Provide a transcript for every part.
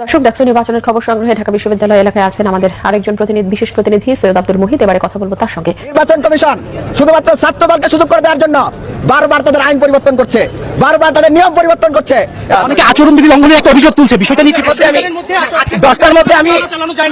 দর্শক ডাকসু নির্বাচনের খবর সংগ্রহে ঢাকা বিশ্ববিদ্যালয় এলাকায় আছেন আমাদের আরেকজন প্রতিনিধি বিশেষ প্রতিনিধি সৈয়দ আব্দুল মুহিত। এবারে কথা বলব তার সঙ্গে। নির্বাচন কমিশন শুধুমাত্র ছাত্র দলকে সুযোগ করে দেওয়ার জন্য বারবার তাদের আইন পরিবর্তন করছে বারবার তাদের নিয়ম পরিবর্তন করছে। অনেকে আচরণবিধি লঙ্ঘনের একটা অভিযোগ তুলছে বিষয়টা নিয়ে কি দশটার মধ্যে আমি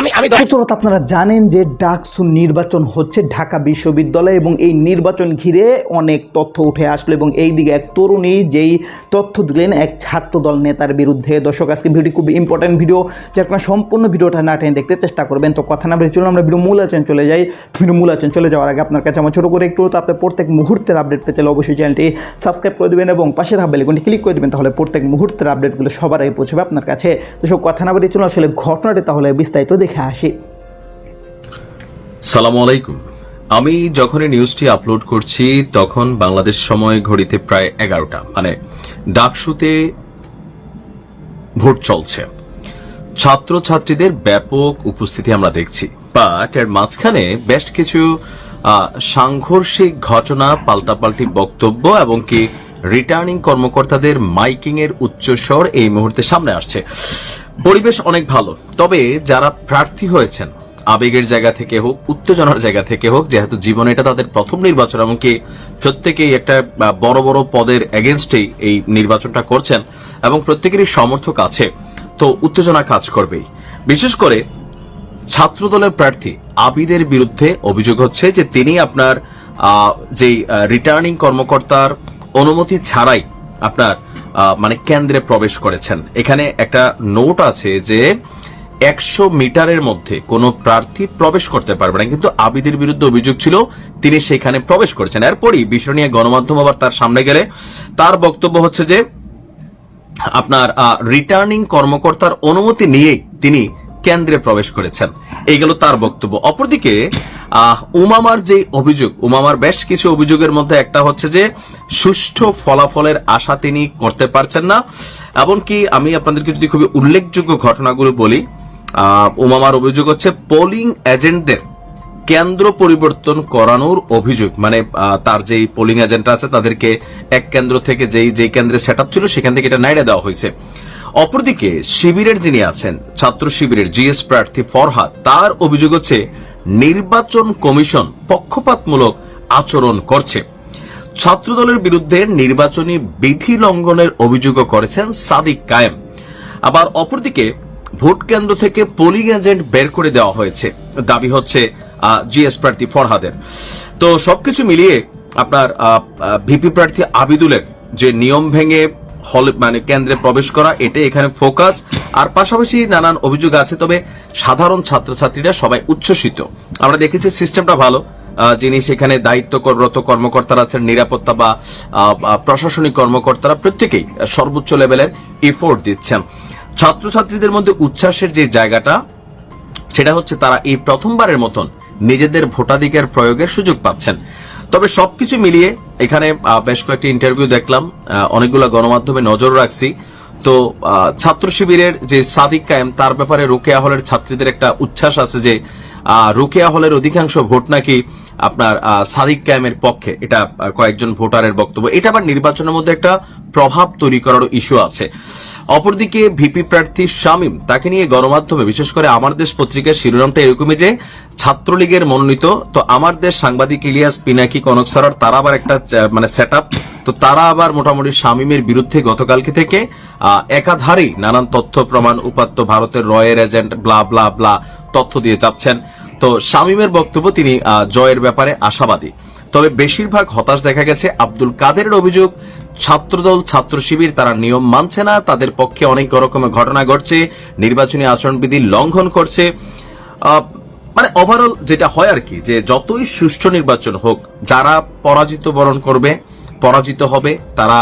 আমি আমি দর্শক আপনারা জানেন যে ডাকসু নির্বাচন হচ্ছে ঢাকা বিশ্ববিদ্যালয় এবং এই নির্বাচন ঘিরে অনেক তথ্য উঠে আসলো এবং এই দিকে এক তরুণী যেই তথ্য দিলেন এক ছাত্রদল নেতার বিরুদ্ধে। দর্শক আজকে ভিডিও খুব ইম্পর্টেন্ট ভিডিও যে আপনারা সম্পূর্ণ ভিডিওটা না টেনে দেখতে চেষ্টা করবেন। তো কথা না বলে চলুন, আমরা ভিডিও মূল আচরণ চলে যাই। ভিডিও মূল আচরণ চলে যাওয়ার আগে আপনার কাছে আমার ছোটো করে একটু তো আপনার প্রত্যেক মুহূর্তের আপডেট পেতে চাইলে অবশ্যই চ্যানেলটি সাবস্ক্রাইব করে দেবেন এবং পাশে থাকা বেলিকনটি ক্লিক করে দেবেন, তাহলে প্রত্যেক মুহূর্তের আপডেটগুলো সবার আগে পৌঁছবে আপনার কাছে। তো সব কথা না বলে চলুন, আসলে ঘটনাটি তাহলে বিস্তারিত দেখে আসি। সালামু আলাইকুম। আমি যখন এই নিউজটি আপলোড করছি, তখন বাংলাদেশ সময় ঘড়িতে প্রায় এগারোটা। মানে ডাকসুতে ভোট চলছে। ছাত্রছাত্রীদের ব্যাপক উপস্থিতি আমরা দেখছি। বাট এর মাঝখানে বেশ কিছু সাংঘর্ষিক ঘটনা, পাল্টাপাল্টি বক্তব্য এবং কি রিটার্নিং কর্মকর্তাদের মাইকিং এর উচ্চস্বর এই মুহূর্তে সামনে আসছে। পরিবেশ অনেক ভালো, তবে যারা প্রার্থী হয়েছেন, আবেগের জায়গা থেকে হোক, উত্তেজনার জায়গা থেকে হোক, যেহেতু জীবনে এটা তাদের প্রথম নির্বাচন এমনকি প্রত্যেকেই একটা বড় বড় পদের এগেনস্টেই এই নির্বাচনটা করছেন এবং প্রত্যেকেরই সমর্থক আছে। তো উত্তেজনা কাজ করবেই। বিশেষ করে ছাত্রদলের প্রার্থী আবিদের বিরুদ্ধে অভিযোগ হচ্ছে যে তিনি আপনার যেই রিটার্নিং কর্মকর্তার অনুমতি ছাড়াই আপনার মানে কেন্দ্রে প্রবেশ করেছেন। এখানে একটা নোট আছে যে একশো মিটারের মধ্যে কোনো প্রার্থী প্রবেশ করতে পারবে না। কিন্তু আবিদের বিরুদ্ধে অভিযোগ ছিল, তিনি সেখানে প্রবেশ করেছেন। এরপরই বিষয় নিয়ে গণমাধ্যম আবার তার সামনে গেলে তার বক্তব্য হচ্ছে যে আপনার রিটার্নিং কর্মকর্তার অনুমতি নিয়েই তিনি কেন্দ্রে প্রবেশ করেছেন। এই গেল তার বক্তব্য। অপরদিকে উমামার যে অভিযোগ, উমামার বেশ কিছু অভিযোগের মধ্যে একটা হচ্ছে যে, সুষ্ঠু ফলাফলের আশা তিনি করতে পারছেন না। এমনকি আমি আপনাদেরকে যদি খুবই উল্লেখযোগ্য ঘটনাগুলো বলি উমামার অভিযোগ হচ্ছে পোলিং এজেন্টদের কেন্দ্র পরিবর্তন করানোর অভিযোগ মানে তার যেই পোলিং এজেন্ট আছে, তাদেরকে এক কেন্দ্র থেকে যেই যেই কেন্দ্রে সেট ছিল, সেখান থেকে এটা নাইড়ে দেওয়া হয়েছে। অপরদিকে, শিবিরের যিনি আছেন, ছাত্র শিবিরের জিএস প্রার্থী ফরহাদ, তার অভিযোগ হচ্ছে, নির্বাচন কমিশন পক্ষপাতমূলক আচরণ করছে। ছাত্রদলের বিরুদ্ধে নির্বাচনী বিধি লঙ্ঘনের অভিযোগও করেছেন সাদিক কায়েম। আবার অপরদিকে, ভোট কেন্দ্র থেকে পোলিং এজেন্ট বের করে দেওয়া হয়েছে। দাবি হচ্ছে জিএস প্রার্থী ফরহাদের। তো সবকিছু মিলিয়ে আপনার ভিপি প্রার্থী আবিদুলের যে নিয়ম ভেঙে হল মানে কেন্দ্রে প্রবেশ করা, এটাই এখানে ফোকাস। আর পাশাপাশি নানান অভিযোগ আছে, তবে সাধারণ ছাত্রছাত্রীরা সবাই উচ্ছ্বসিত। আমরা দেখেছি সিস্টেমটা ভালো। যিনি সেখানে দায়িত্বরত কর্মকর্তারা আছেন, নিরাপত্তা বা প্রশাসনিক কর্মকর্তারা প্রত্যেকেই সর্বোচ্চ লেভেলের এফোর্ট দিচ্ছেন। ছাত্রছাত্রীদের মধ্যে উচ্ছ্বাসের যে জায়গাটা, সেটা হচ্ছে তারা এই প্রথমবারের মতন নিজেদের ভোটাধিকার প্রয়োগের সুযোগ পাচ্ছেন। তবে সবকিছু মিলিয়ে এখানে বেশ কয়েকটি ইন্টারভিউ দেখলাম অনেকগুলো গণমাধ্যমে নজর রাখছি। তো ছাত্র শিবিরের যে সাদিক কায়েম, তার ব্যাপারে রোকেয়া হলের ছাত্রীদের একটা উচ্ছ্বাস আছে যে রোকেয়া হলের অধিকাংশ ভোট নাকি আপনার সাদিক কায়েমের পক্ষে, এটা কয়েকজন ভোটারের বক্তব্য। এটা আবার নির্বাচনের মধ্যে একটা প্রভাব তৈরি করার ইস্যু আছে। অপরদিকে ভিপি প্রার্থী শামীম, তাকে নিয়ে গণমাধ্যমে, বিশেষ করে আমার দেশ পত্রিকার শিরোনামটা এরকমই যে, ছাত্রলীগের মনোনীত, তো আমার দেশ সাংবাদিক ইলিয়াস পিনাকি, কনক সরার, তারা আবার একটা মানে সেট তো তারা আবার মোটামুটি শামীমের বিরুদ্ধে গতকালকে থেকে একাধারেই নানান তথ্য, প্রমাণ, উপাত্ত, ভারতের রয়ের এজেন্ট ব্লা ব্লা ব্লা তথ্য দিয়ে যাচ্ছেন। তো শামীমের বক্তব্য তিনি জয়ের ব্যাপারে আশাবাদী। তবে বেশিরভাগ হতাশ দেখা গেছে আব্দুল কাদেরের অভিযোগ, ছাত্রদল, ছাত্র শিবির তারা নিয়ম মানছে না, তাদের পক্ষে অনেক রকমের ঘটনা ঘটছে, নির্বাচনী আচরণবিধি লঙ্ঘন করছে। মানে ওভারঅল যেটা হয় আর কি, যে যতই সুষ্ঠু নির্বাচন হোক, যারা পরাজিত বরণ করবে, পরাজিত হবে, তারা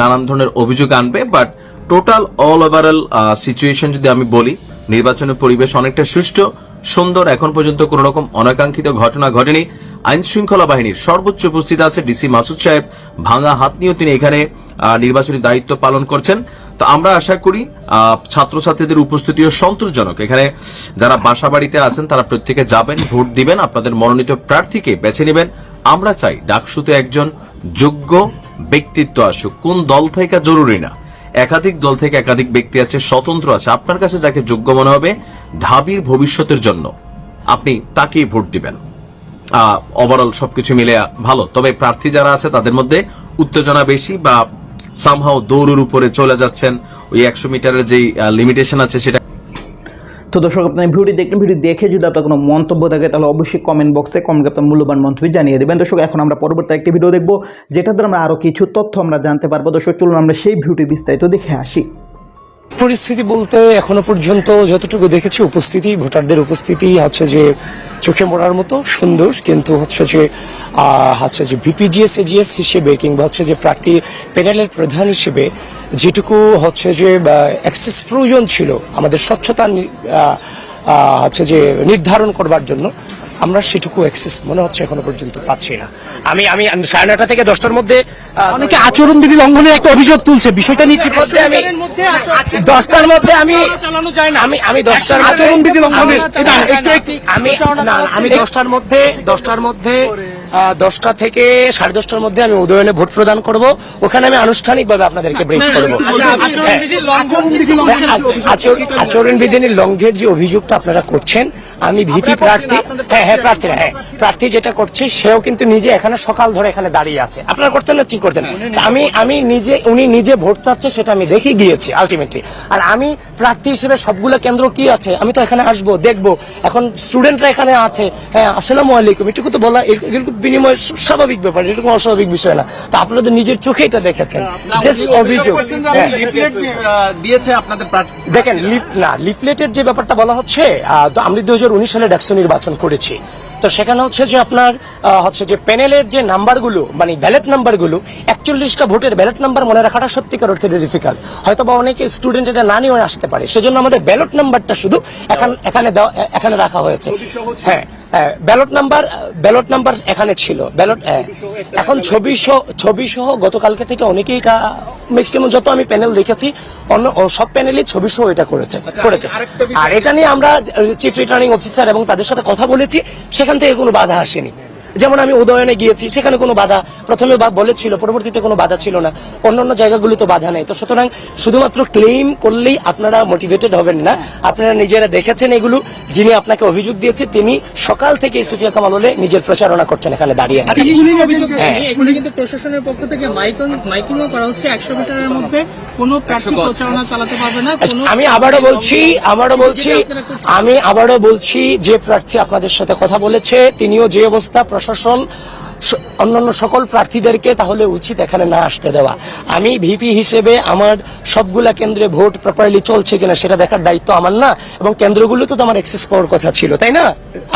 নানান ধরনের অভিযোগ আনবে but total all overall situation যদি আমি বলি, নির্বাচনের পরিবেশ অনেকটা সুষ্ঠু সুন্দর এখন পর্যন্ত কোন রকম অনাকাঙ্ক্ষিত ঘটনা ঘটেনি। আইন শৃঙ্খলা বাহিনীর সর্বোচ্চ উপস্থিত আছে ডিসি মাসুদ সাহেব। ভাঙা হাত নিয়েও তিনি এখানে নির্বাচনী দায়িত্ব পালন করছেন। তো আমরা আশা করি ছাত্রছাত্রীদের উপস্থিতিও সন্তোষজনক। এখানে যারা বাসা বাড়িতে আছেন, তারা প্রত্যেকে যাবেন, ভোট দিবেন, আপনাদের মনোনীত প্রার্থীকে বেছে নেবেন। আমরা চাই ডাকসুতে একজন যোগ্য ব্যক্তিত্ব আসুক। কোন দল থেকে জরুরি না। একাধিক দল থেকে একাধিক ব্যক্তি আছে, স্বতন্ত্র আছে। আপনার কাছে যাকে যোগ্য মনে হবে ঢাবির ভবিষ্যতের জন্য আপনি তাকেই ভোট দিবেন। ওভারঅল সবকিছু মিলে ভালো। তবে প্রার্থী যারা আছে, তাদের মধ্যে উত্তেজনা বেশি বা সামহাও দৌড়ের উপরে চলে যাচ্ছেন। ওই একশো মিটারের যে লিমিটেশন আছে, সেটা তো দর্শক, আপনার ভিডিওটি দেখলেন। ভিডিও দেখে যদি আপনার কোনো মন্তব্য থাকে, তাহলে অবশ্যই কমেন্ট বক্সে কমেন্ট আপনার মূল্যবান মন্তব্য জানিয়ে দেবেন। দর্শক, এখন আমরা পরবর্তী একটি ভিডিও দেখব যেটাতে আমরা আরও কিছু তথ্য আমরা জানতে পারব। দর্শক, চলুন আমরা সেই ভিডিওটি বিস্তারিত দেখে আসি। পরিস্থিতি বলতে এখনও পর্যন্ত যতটুকু দেখেছি, উপস্থিতি, ভোটারদের উপস্থিতি, হচ্ছে যে চোখে মরার মতো সুন্দর, কিন্তু হচ্ছে যে হচ্ছে যে বিপিজিএস এজিএস হিসেবে কিংবা হচ্ছে যে প্রার্থী প্যানেলের প্রধান হিসেবে যেটুকু হচ্ছে যে অ্যাক্সেস প্রয়োজন ছিল আমাদের স্বচ্ছতা হচ্ছে যে নির্ধারণ করবার জন্য আমরা সেটুকু অ্যাক্সেস মনে হচ্ছে এখনও পর্যন্ত পাচ্ছি না। আমি আমি সাড়ে নটা থেকে দশটার মধ্যে অনেকে আচরণ বিধি লঙ্ঘনের একটা অভিযোগ তুলছে বিষয়টা নিয়ে কি মধ্যে আমি দশটার মধ্যে আমি আমি আমি দশটার আচরণ বিধি লঙ্ঘনের আমি আমি দশটার মধ্যে দশটার মধ্যে দশটা থেকে সাড়ে দশটার মধ্যে আমি উদয়নে ভোট প্রদান করব। ওখানে আমি আনুষ্ঠানিকভাবে আপনাদেরকে ব্রিফ করব। আচরণ বিধির লঙ্ঘের যে অভিযোগটা আপনারা করছেন আমি ভিপি প্রার্থী হ্যাঁ হ্যাঁ প্রার্থীরা হ্যাঁ প্রার্থী যেটা করছে সেও কিন্তু নিজে এখানে সকাল ধরে এখানে দাঁড়িয়ে আছে। আপনারা করছেন না কি করছেন? আমি আমি নিজে উনি নিজে ভোট চাচ্ছে সেটা আমি দেখে গিয়েছি আলটিমেটলি আর আমি প্রার্থী হিসেবে সবগুলো কেন্দ্র কি আছে? আমি তো এখানে আসব দেখব। এখন স্টুডেন্টরা এখানে আছে। হ্যাঁ আসসালামু আলাইকুম। এটুকু তো বলা বিনিময় স্বাভাবিক ব্যাপার এরকম অস্বাভাবিক বিষয় না। তো আপনাদের নিজের চোখে এটা দেখেছেন। জাস্ট অভিযোগ। হ্যাঁ। দিয়েছে আপনাদের দেখেন লিফ না লিফলেটের যে ব্যাপারটা বলা হচ্ছে আমরা দু হাজার উনিশ সালে ডাকসু নির্বাচন করেছি। তো সেখানে হচ্ছে যে আপনার হচ্ছে যে প্যানেলের যে নাম্বারগুলো মানে ব্যালেট নাম্বারগুলো একচল্লিশটা ভোটের ব্যালেট নাম্বার মনে রাখাটা সত্যিকার অর্থে ডিফিকাল্ট হয়তো বা অনেকে স্টুডেন্ট এটা না নিয়ে আসতে পারে। সেজন্য আমাদের ব্যালট নাম্বারটা শুধু এখান- এখানে দেওয়া এখানে রাখা হয়েছে। হ্যাঁ। ব্যালট নাম্বার ব্যালট নাম্বার এখানে ছিল। ব্যালট এখন ছবি সহ ছবি সহ গতকালকে থেকে অনেকেই এটা ম্যাক্সিমাম যত আমি প্যানেল দেখেছি অন্য সব প্যানেলই ছবি সহ এটা করেছে করেছে। আর এটা নিয়ে আমরা চিফ রিটার্নিং অফিসার এবং তাদের সাথে কথা বলেছি সেখান থেকে কোনো বাধা আসেনি। যেমন আমি উদয়নে গিয়েছি সেখানে কোনো বাধা প্রথমে বা- বলেছিল পরবর্তীতে কোনো বাধা ছিল না। অন্যান্য জায়গাগুলো তো বাধা নেই। তো সুতরাং শুধুমাত্র ক্লেম করলেই আপনারা মোটিভেটেড হবেন না। আপনারা নিজেরা দেখেছেন এগুলো যিনি আপনাকে অভিযোগ দিয়েছে তিনি সকাল থেকে সুফিয়া কামাল হলে নিজের প্রচারণা করছেন এখানে দাঁড়িয়ে। আচ্ছা, হ্যাঁ। কিন্তু প্রশাসনের পক্ষ থেকে মাইকিংও করা হচ্ছে। একশো মিটারের মধ্যে কোনো প্রার্থী প্রচারণা চালাতে পারবে না আমি আবারও বলছি আবারও বলছি আমি আবারও বলছি যে প্রার্থী আপনাদের সাথে কথা বলেছে তিনিও যে অবস্থা প্রশাসন অন্যান্য সকল প্রার্থীদেরকে তাহলে উচিত এখানে না আসতে দেওয়া। আমি ভিপি হিসেবে আমার সবগুলা কেন্দ্রে ভোট প্রপারলি চলছে কিনা সেটা দেখার দায়িত্ব আমার না, এবং কেন্দ্রগুলোতে তো আমার অ্যাক্সেস পাওয়ার কথা ছিল, তাই না?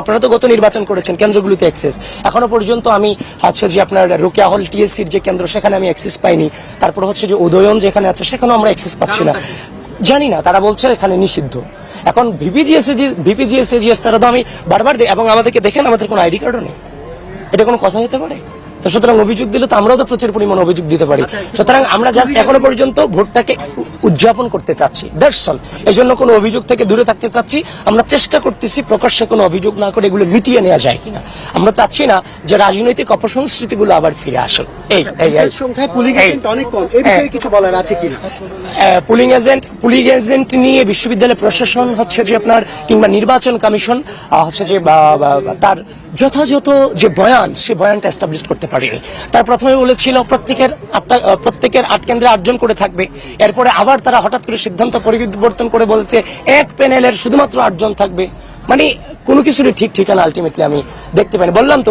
আপনারা তো গত নির্বাচন করেছেন, কেন্দ্রগুলোতে অ্যাক্সেস এখনও পর্যন্ত আমি হচ্ছে যে আপনার রোকেয়া হল টিএসসির যে কেন্দ্র, সেখানে আমি অ্যাক্সেস পাইনি। তারপর হচ্ছে যে উদয়ন যেখানে আছে, সেখানেও আমরা অ্যাক্সেস পাচ্ছি না। জানি না, তারা বলছে এখানে নিষিদ্ধ। এখন ভিপিজিএস ভিপিজিএস এজিএস তারা তো আমি বারবার এবং আমাদেরকে দেখেন, আমাদের কোনো আইডি কার্ডও নেই। এটা কোনো কথা হতে পারে? তো সুতরাং অভিযোগ দিলে তো আমরাও তো প্রচুর পরিমাণ অভিযোগ দিতে পারি। সুতরাং আমরা জাস্ট এখনও পর্যন্ত ভোটটাকে উদযাপন করতে চাচ্ছি। দ্যাটস অল এই জন্য কোনো অভিযোগ থেকে দূরে থাকতে চাচ্ছি। আমরা চেষ্টা করতেছি প্রকাশ্যে কোনো অভিযোগ না করে এগুলো মিটিয়ে নেওয়া যায় কিনা। আমরা চাচ্ছি না যে রাজনৈতিক অপসংস্কৃতিগুলো আবার ফিরে আসুক। এই এই এই। সংখ্যায় এই। এজেন্ট অনেক কম। এই বিষয়ে কিছু বলার আছে কিনা? পুলিং এজেন্ট পুলিং এজেন্ট নিয়ে বিশ্ববিদ্যালয় প্রশাসন হচ্ছে যে আপনার কিংবা নির্বাচন কমিশন হচ্ছে যে তার যথাযথ যে বয়ান, সে বয়ানটা এস্টাবলিশ করতে পারেনি। তার প্রথমে বলেছিল, প্রত্যেকের আটটা প্রত্যেকের আট কেন্দ্রে আটজন করে থাকবে। এরপরে আবার তারা হঠাৎ করে সিদ্ধান্ত পরিবর্তন করে বলছে, এক প্যানেলের শুধুমাত্র আটজন থাকবে। মানে কোনো কিছুরই ঠিক ঠিকানা আলটিমেটলি আমি দেখতে পাইনি। বললাম তো